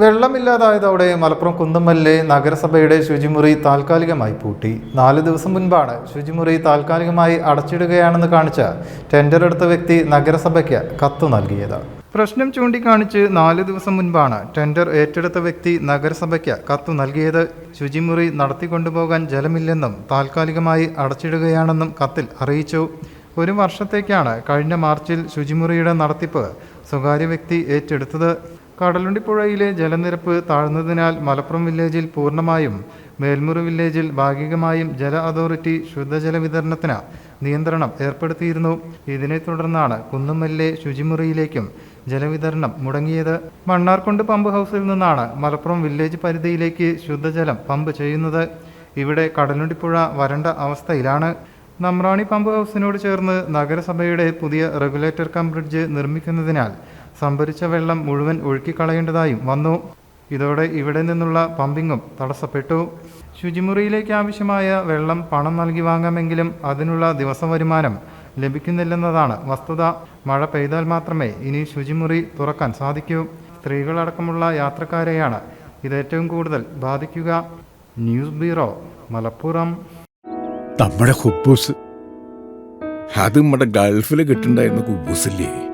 വെള്ളമില്ലാതായതോടെ മലപ്പുറം കുന്നമ്മലിലെ നഗരസഭയുടെ ശുചിമുറി താൽക്കാലികമായി പൂട്ടി. നാല് ദിവസം മുൻപാണ് ശുചിമുറി താൽക്കാലികമായി അടച്ചിടുകയാണെന്ന് കാണിച്ച ടെൻഡർ എടുത്ത വ്യക്തി നഗരസഭയ്ക്ക് കത്ത് നൽകിയത്. പ്രശ്നം ചൂണ്ടിക്കാണിച്ച് നാല് ദിവസം മുൻപാണ് ടെൻഡർ ഏറ്റെടുത്ത വ്യക്തി നഗരസഭയ്ക്ക് കത്ത് നൽകിയത്. ശുചിമുറി നടത്തിക്കൊണ്ടുപോകാൻ ജലമില്ലെന്നും താൽക്കാലികമായി അടച്ചിടുകയാണെന്നും കത്തിൽ അറിയിച്ചു. ഒരു വർഷത്തേക്കാണ് കഴിഞ്ഞ മാർച്ചിൽ ശുചിമുറിയുടെ നടത്തിപ്പ് സ്വകാര്യ വ്യക്തി ഏറ്റെടുത്തത്. കടലുണ്ടിപ്പുഴയിലെ ജലനിരപ്പ് താഴ്ന്നതിനാൽ മലപ്പുറം വില്ലേജിൽ പൂർണമായും മേൽമുറി വില്ലേജിൽ ഭാഗികമായും ജല അതോറിറ്റി ശുദ്ധജല വിതരണത്തിന് നിയന്ത്രണം ഏർപ്പെടുത്തിയിരുന്നു. ഇതിനെ തുടർന്നാണ് കുന്നുമല്ലെ ശുചിമുറിയിലേക്കും ജലവിതരണം മുടങ്ങിയത്. മണ്ണാർക്കുണ്ട് പമ്പ് ഹൗസിൽ നിന്നാണ് മലപ്പുറം വില്ലേജ് പരിധിയിലേക്ക് ശുദ്ധജലം പമ്പ് ചെയ്യുന്നത്. ഇവിടെ കടലുണ്ടിപ്പുഴ വരണ്ട അവസ്ഥയിലാണ്. നമ്രാണി പമ്പ് ഹൗസിനോട് ചേർന്ന് നഗരസഭയുടെ പുതിയ റെഗുലേറ്റർ കം ബ്രിഡ്ജ് നിർമ്മിക്കുന്നതിനാൽ സംഭരിച്ച വെള്ളം മുഴുവൻ ഒഴുക്കിക്കളയേണ്ടതായും വന്നു. ഇതോടെ ഇവിടെ നിന്നുള്ള പമ്പിങ്ങും തടസ്സപ്പെട്ടു. ശുചിമുറിയിലേക്ക് ആവശ്യമായ വെള്ളം പണം നൽകി വാങ്ങാമെങ്കിലും അതിനുള്ള ദിവസം വരുമാനം ലഭിക്കുന്നില്ലെന്നതാണ് വസ്തുത. മഴ പെയ്താൽ മാത്രമേ ഇനി ശുചിമുറി തുറക്കാൻ സാധിക്കൂ. സ്ത്രീകളടക്കമുള്ള യാത്രക്കാരെയാണ് ഇത് ഏറ്റവും കൂടുതൽ ബാധിക്കുക. News bureau Malappuram. നമ്മുടെ ഹുബൂസ്. അത് നമ്മുടെ ഗൾഫിൽ കിട്ടുണ്ടായിരുന്ന കുബൂസില്ലേ?